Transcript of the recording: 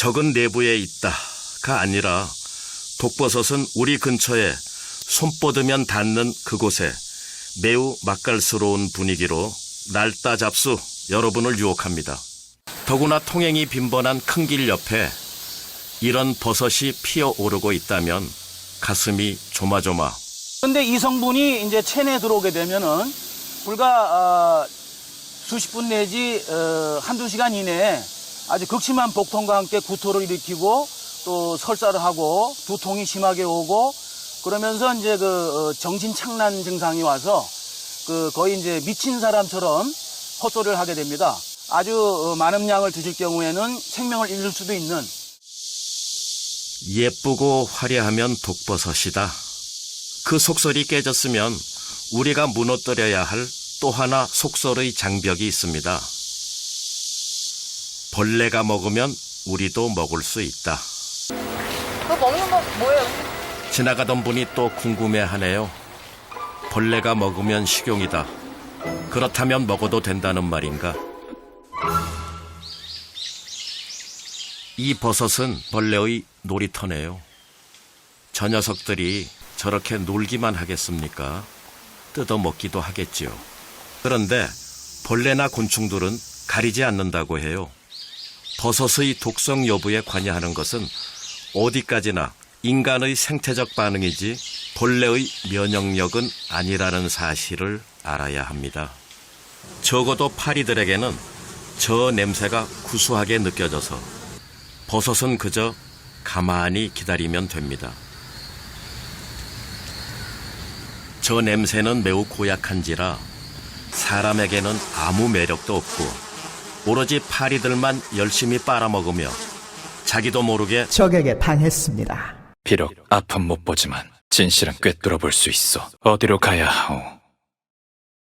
적은 내부에 있다가 아니라 독버섯은 우리 근처에 손 뻗으면 닿는 그곳에 매우 맛깔스러운 분위기로 날따 잡수 여러분을 유혹합니다. 더구나 통행이 빈번한 큰 길 옆에 이런 버섯이 피어오르고 있다면 가슴이 조마조마 근데 이 성분이 이제 체내에 들어오게 되면은 불과 아, 수십 분 내지 어, 한두 시간 이내에 아주 극심한 복통과 함께 구토를 일으키고 또 설사를 하고 두통이 심하게 오고 그러면서 이제 그 어, 정신 착란 증상이 와서 그 거의 이제 미친 사람처럼 헛소리를 하게 됩니다. 아주 어, 많은 양을 드실 경우에는 생명을 잃을 수도 있는 예쁘고 화려하면 독버섯이다. 그 속설이 깨졌으면 우리가 무너뜨려야 할 또 하나 속설의 장벽이 있습니다. 벌레가 먹으면 우리도 먹을 수 있다. 그거 먹는 거 뭐예요? 지나가던 분이 또 궁금해하네요. 벌레가 먹으면 식용이다. 그렇다면 먹어도 된다는 말인가? 이 버섯은 벌레의 놀이터네요. 저 녀석들이 저렇게 놀기만 하겠습니까? 뜯어 먹기도 하겠지요. 그런데 벌레나 곤충들은 가리지 않는다고 해요. 버섯의 독성 여부에 관여하는 것은 어디까지나 인간의 생태적 반응이지 벌레의 면역력은 아니라는 사실을 알아야 합니다. 적어도 파리들에게는 저 냄새가 구수하게 느껴져서 버섯은 그저 가만히 기다리면 됩니다. 저 냄새는 매우 고약한지라 사람에게는 아무 매력도 없고 오로지 파리들만 열심히 빨아먹으며 자기도 모르게 적에게 당했습니다. 비록 앞은 못 보지만 진실은 꿰뚫어 볼 수 있어. 어디로 가야 하오?